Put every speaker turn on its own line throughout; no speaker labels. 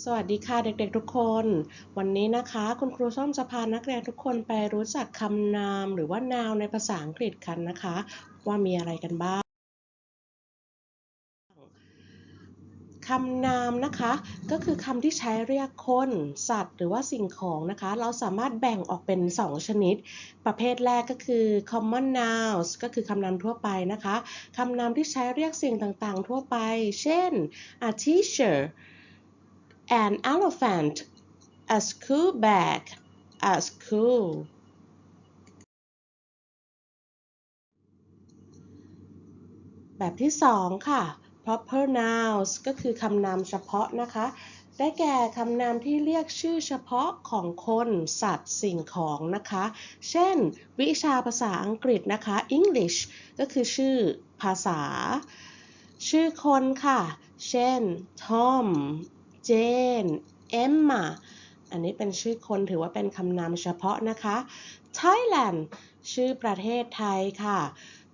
สวัสดีค่ะเด็กๆทุกคน วันนี้นะคะคุณครูส้มจะพานักเรียนทุกคนไปรู้จักคำนามหรือว่า noun ในภาษาอังกฤษกันนะคะ ว่ามีอะไรกันบ้างคำนามนะคะก็คือคำที่ใช้เรียกคน สัตว์ หรือว่าสิ่งของนะคะ เราสามารถแบ่งออกเป็น 2 ชนิด ประเภทแรกก็คือ common nouns ก็คือคำนามทั่วไปนะคะคำนามที่ใช้เรียกสิ่งต่างๆ ทั่วไป เช่น a teacher an elephant a school bag a school แบบที่2ค่ะ proper nouns ก็คือคำนามเฉพาะนะคะ ได้แก่คำนามที่เรียกชื่อเฉพาะของคน สัตว์ สิ่งของนะคะ เช่น วิชาภาษาอังกฤษนะคะ English ก็คือชื่อภาษา ชื่อคนค่ะ เช่น Tom Jane Emma อันนี้เป็นชื่อคนถือว่าเป็นคำนามเฉพาะนะคะ Thailand ชื่อประเทศไทยค่ะ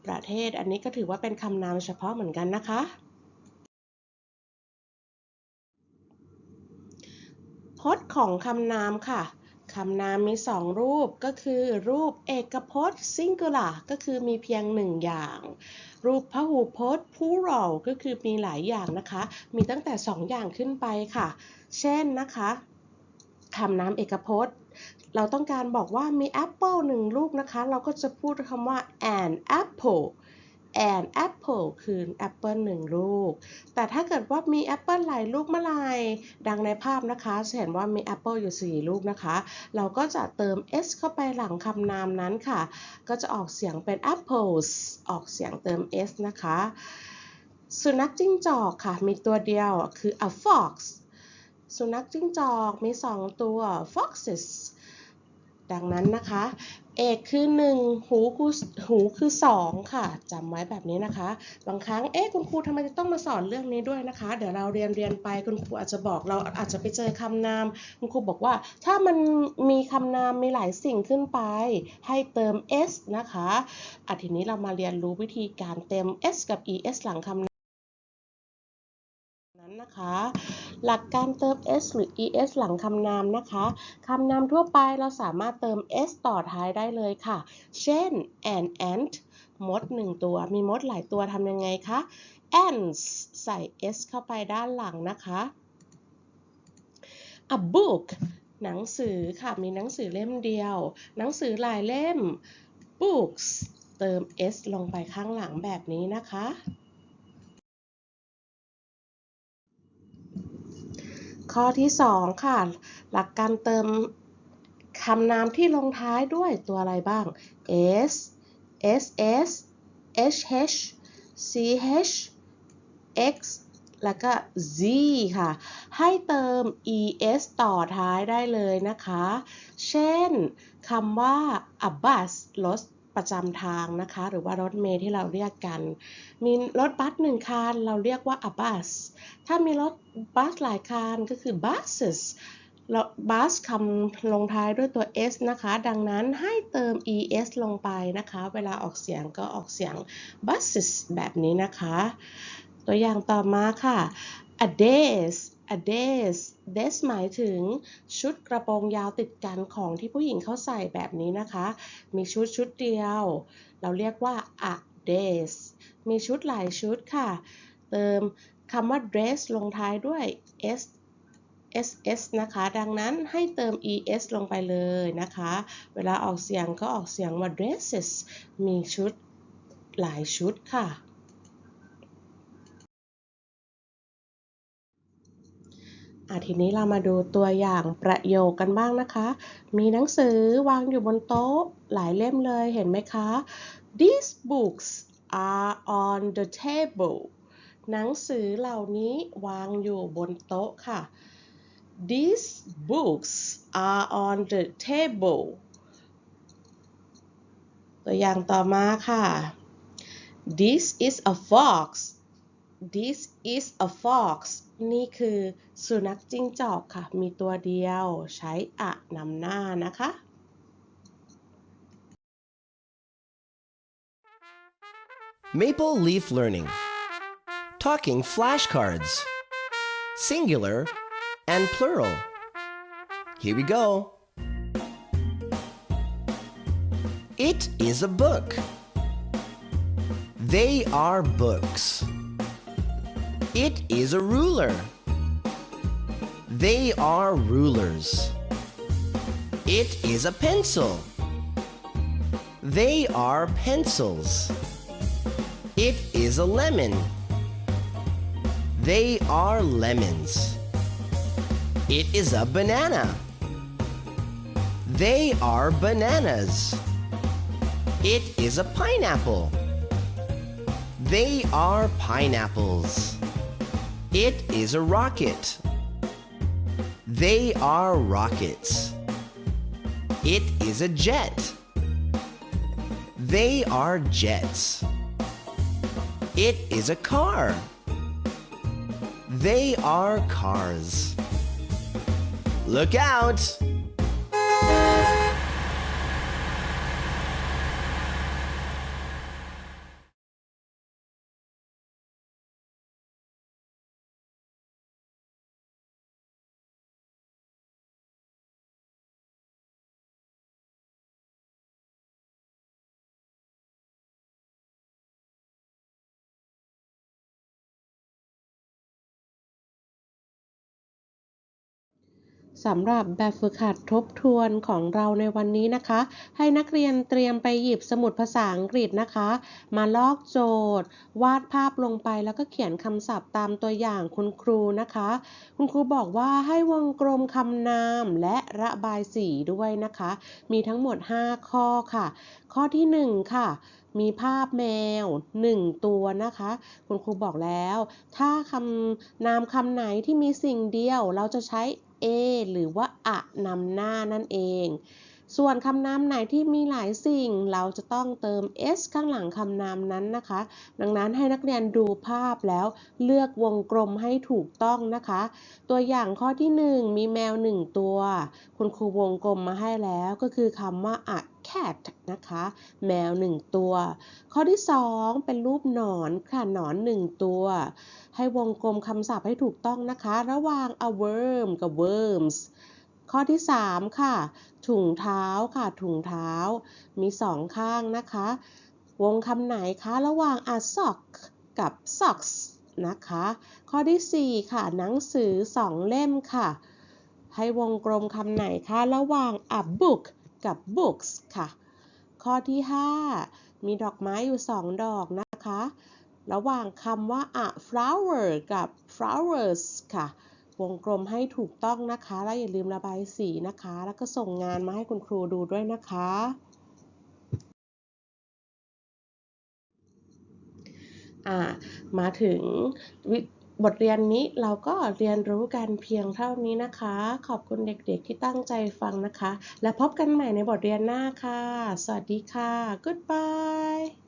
ประเทศอันนี้ก็ถือว่าเป็นคำนามเฉพาะเหมือนกันนะคะ พจน์ของคำนามค่ะำนามมีสองรูปก็คือรูปเอกพจน์ singular ก็คือมีเพียงหนึ่งอย่าง รูปพหูพจน์ plural ก็คือมีหลายอย่างนะคะ มีตั้งแต่สองอย่างขึ้นไปค่ะ เช่นนะคะคำนามเอกพจน์ เราต้องการบอกว่ามีแอปเปิลหนึ่งลูกนะคะ เราก็จะพูดคำว่า an apple an apple คือแอปเปิลหนึ่งลูก แต่ถ้าเกิดว่ามีแอปเปิลหลายลูกเมื่อไรดังในภาพนะคะจะเห็นว่ามีแอปเปิลอยู่ 4 ลูกนะคะ เราก็จะเติม s เข้าไปหลังคำนามนั้นค่ะ ก็จะออกเสียงเป็น apples ออกเสียงเติม s นะคะ สุนัขจิ้งจอกค่ะ มีตัวเดียวคือ a fox สุนัขจิ้งจอกมี 2 ตัว foxes ดังนั้นนะคะเอกคือ 1 หูคือหูคือ 2 ค่ะจำไว้แบบนี้นะคะ บางครั้งเอ๊ะคุณครูทำไมจะต้องมาสอนเรื่องนี้ด้วยนะคะ เดี๋ยวเราเรียนเรียนไปคุณครูอาจจะบอกเราอาจจะไปเจอคำนาม คุณครูบอกว่า ถ้ามันมีคำนามมีหลายสิ่งขึ้นไป ให้เติม s นะคะอาทีนี้เรามาเรียนรู้วิธีการเติม s กับ es หลังคำ นะคะ หลักการเติม s หรือ es หลังคำนามนะคะคำนามทั่วไปเราสามารถเติม s ต่อท้ายได้เลยค่ะ เช่น an ant มดหนึ่งตัว มีมดหลายตัวทำยังไงคะ ants ใส่ s เข้าไปด้านหลังนะคะ a book หนังสือค่ะ มีหนังสือเล่มเดียว หนังสือหลายเล่ม books เติม s ลงไปข้างหลังแบบนี้นะคะ ข้อที่ 2 ค่ะ หลักการเติมคำนามที่ลงท้ายด้วยตัวอะไรบ้าง s ss sh ch x แล้วก็ z ค่ะ ให้เติม es ต่อท้ายได้เลยนะคะ เช่นคำว่า a bus รถ ประจำทางนะคะ หรือว่ารถเมล์ที่เราเรียกกัน มีรถบัสหนึ่งคันเราเรียกว่า a bus ถ้ามีรถบัสหลายคันก็คือ buses แล้วบัสคำลงท้ายด้วยตัว s นะคะ ดังนั้นให้เติม es ลงไปนะคะ เวลาออกเสียงก็ออกเสียง buses แบบนี้นะคะ ตัวอย่างต่อมาค่ะ a d a s a d a s days หมายถึงชุดกระโปรงยาวติดกันของที่ผู้หญิงเขาใส่แบบนี้นะคะ มีชุดชุดเดียว เราเรียกว่า a d a s มีชุดหลายชุดค่ะ เติมคำว่า dress ลงท้ายด้วย s ss นะคะ ดังนั้นให้เติม es ลงไปเลยนะคะ เวลาออกเสียงก็ออกเสียงว่า dresses มีชุดหลายชุดค่ะ อะทีนี้เรามาดูตัวอย่างประโยคกันบ้างนะคะ มีหนังสือวางอยู่บนโต๊ะหลายเล่มเลยเห็นไหมคะ These books are on the table หนังสือเหล่านี้วางอยู่บนโต๊ะค่ะ These books are on the table ตัวอย่างต่อมาค่ะ This is a fox This is a fox นี่คือสุนัขจิ้งจอกค่ะ มีตัวเดียวใช้อะนำหน้านะคะ
Maple Leaf Learning. Talking flashcards. Singular, and plural. Here we go. It is a book. They are books. It is a ruler. They are rulers. It is a pencil. They are pencils. It is a lemon. They are lemons. It is a banana. They are bananas. It is a pineapple. They are pineapples. It is a rocket. They are rockets. It is a jet. They are jets. It is a car. They are cars. Look out!
สำหรับแบบฝึกหัดทบทวนของเราในวันนี้นะคะ ให้นักเรียนเตรียมไปหยิบสมุดภาษาอังกฤษนะคะ มาลอกโจทย์ วาดภาพลงไปแล้วก็เขียนคำศัพท์ตามตัวอย่างคุณครูนะคะ คุณครูบอกว่าให้วงกลมคำนามและระบายสีด้วยนะคะ มีทั้งหมด 5 ข้อค่ะ ข้อที่ 1 ค่ะมีภาพแมว 1 ตัวนะคะ คุณครูบอกแล้ว ถ้าคำนามคำไหนที่มีสิ่งเดียวเราจะใช้ เอหรือว่าอะนำหน้านั่นเอง ส่วนคำนามไหนที่มีหลายสิ่ง เราจะต้องเติม s ข้างหลังคำนามนั้นนะคะ ดังนั้นให้นักเรียนดูภาพแล้วเลือกวงกลมให้ถูกต้องนะคะ ตัวอย่างข้อที่ 1 มีแมว 1 ตัว คุณครูวงกลมมาให้แล้วก็คือคำว่าอะ cat นะคะ แมว 1 ตัว ข้อที่ 2 เป็นรูปหนอนค่ะหนอน 1 ตัว ให้วงกลมคำศัพท์ให้ถูกต้องนะคะ ระหว่าง a worm กับ worms ข้อที่ 3 ค่ะ ถุงเท้าค่ะ ถุงเท้า มีสองข้างนะคะ วงคำไหนคะระหว่าง a sock กับ socks นะคะ ข้อที่ 4 ค่ะ หนังสือ 2 เล่มค่ะ ให้วงกลมคำไหนคะ ระหว่าง a book กับ books ค่ะ ข้อที่ 5 มีดอกไม้อยู่ 2 ดอกนะคะ ระหว่างคำว่า a flower กับ flowers ค่ะ วงกลมให้ถูกต้องนะคะ แล้วอย่าลืมระบายสีนะคะ แล้วก็ส่งงานมาให้คุณครูดูด้วยนะคะอ่ามาถึง บทเรียนนี้เราก็เรียนรู้กันเพียงเท่านี้นะคะ ขอบคุณเด็กๆที่ตั้งใจฟังนะคะ และพบกันใหม่ในบทเรียนหน้าค่ะ สวัสดีค่ะ goodbye